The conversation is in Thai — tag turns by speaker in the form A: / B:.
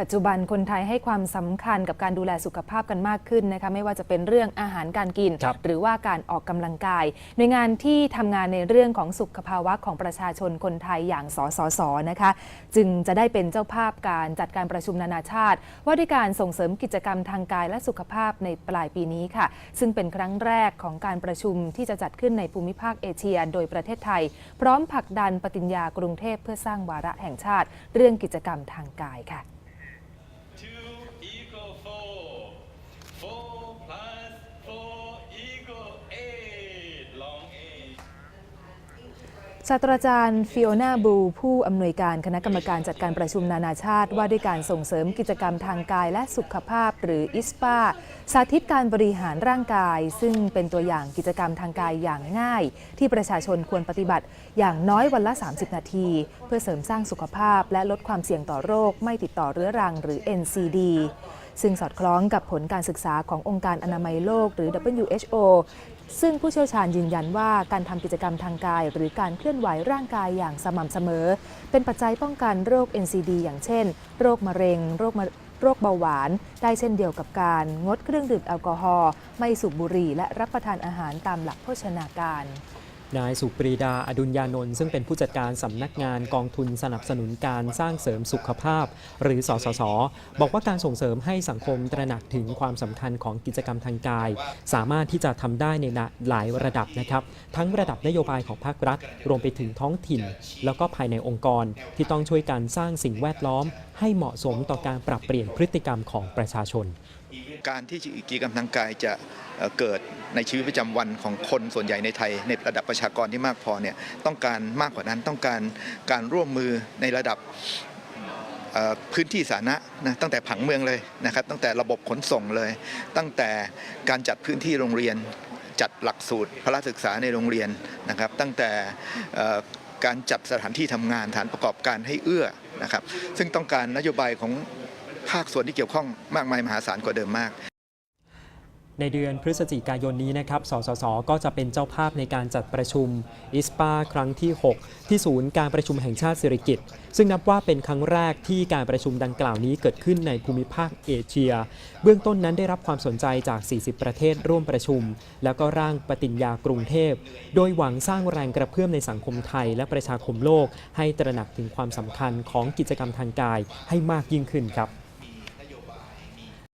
A: ปัจจุบันคนไทยให้ความสำคัญกับการดูแลสุขภาพกันมากขึ้นนะคะไม่ว่าจะเป็นเรื่องอาหารการกิน
B: ครับ
A: หรือว่าการออกกำลังกาย หน่วยงานที่ทำงานในเรื่องของสุขภาวะของประชาชนคนไทยอย่างสสสนะคะ จึงจะได้เป็นเจ้าภาพการจัดการประชุมนานาชาติ ว่าด้วยการส่งเสริมกิจกรรมทางกายและสุขภาพในปลายปีนี้ค่ะ ซึ่งเป็นครั้งแรกของการประชุมที่จะจัดขึ้นในภูมิภาคเอเชีย โดยประเทศไทย พร้อมผลักดันปฏิญญากรุงเทพเพื่อสร้างวาระแห่งชาติ เรื่องกิจกรรมทางกายค่ะ ศาสตราจารย์ฟิโอนาบู ผู้อำนวยการคณะกรรมการจัดการประชุมนานาชาติ ว่าด้วยการส่งเสริมกิจกรรมทางกายและสุขภาพ หรืออิสปาสาธิตการบริหารร่างกาย ซึ่งเป็นตัวอย่างกิจกรรมทางกายอย่างง่าย ที่ประชาชนควรปฏิบัติอย่างน้อยวันละ 30 นาที เพื่อเสริมสร้างสุขภาพและลดความเสี่ยงต่อโรค ไม่ติดต่อเรื้อรังหรือ NCD ซึ่งสอดคล้องกับผลการศึกษาขององค์การอนามัยโลกหรือ WHO ซึ่งผู้เชี่ยวชาญยืนยันว่าการทำกิจกรรมทางกาย หรือการเคลื่อนไหวร่างกายอย่างสม่ำเสมอ เป็นปัจจัยป้องกันโรค NCD อย่างเช่น โรคมะเร็ง โรคโรคเบาหวาน ได้เช่นเดียวกับการงดเครื่องดื่มแอลกอฮอล์ไม่สูบบุหรี่และรับประทานอาหารตามหลักโภชนาการ
B: นายสุปรีดาอดุลยานนท์ซึ่งเป็นผู้จัดการสำนักงานกองทุนสนับสนุนการสร้างเสริมสุขภาพ หรือสสส บอกว่าการส่งเสริมให้สังคมตระหนักถึงความสำคัญของกิจกรรมทางกาย สามารถที่จะทำได้ในหลายระดับนะครับ ทั้งระดับนโยบายของภาครัฐ รวมไปถึงท้องถิ่น แล้วก็ภายในองค์กรที่ต้องช่วยกันสร้างสิ่งแวดล้อม ให้เหมาะสมต่อการปรับเปลี่ยนพฤติกรรมของประชาชน
C: การที่กิจกรรมทางกายจะเกิดในชีวิตประจำวันของคนส่วนใหญ่ในไทย ในระดับประชากรที่มากพอเนี่ยต้องการมากกว่านั้นต้องการการร่วมมือในระดับพื้นที่สาธารณะนะตั้งแต่ผังเมืองเลยนะครับ ตั้งแต่ระบบขนส่งเลย ตั้งแต่การจัดพื้นที่โรงเรียน จัดหลักสูตรพละศึกษาในโรงเรียนนะครับ ตั้งแต่การจัดสถานที่ทำงานฐานประกอบการให้เอื้อนะครับ ซึ่งต้องการนโยบายของ ภาคส่วนที่เกี่ยวข้องมากมายมหาศาลกว่าเดิมมาก
B: ในเดือนพฤศจิกายนนี้นะครับ สสส ก็จะเป็นเจ้าภาพในการจัดประชุมอิสปาครั้งที่ 6 ที่ศูนย์การประชุมแห่งชาติสิริกิติ์ซึ่งนับว่าเป็นครั้งแรกที่การประชุมดังกล่าวนี้เกิดขึ้นในภูมิภาคเอเชีย เบื้องต้นนั้นได้รับความสนใจจาก 40 ประเทศร่วมประชุม แล้วก็ร่างปฏิญญากรุงเทพ โดยหวังสร้างแรงกระเพื่อมในสังคมไทยและประชาคมโลก ให้ตระหนักถึงความสำคัญของกิจกรรมทางกายให้มากยิ่งขึ้นครับ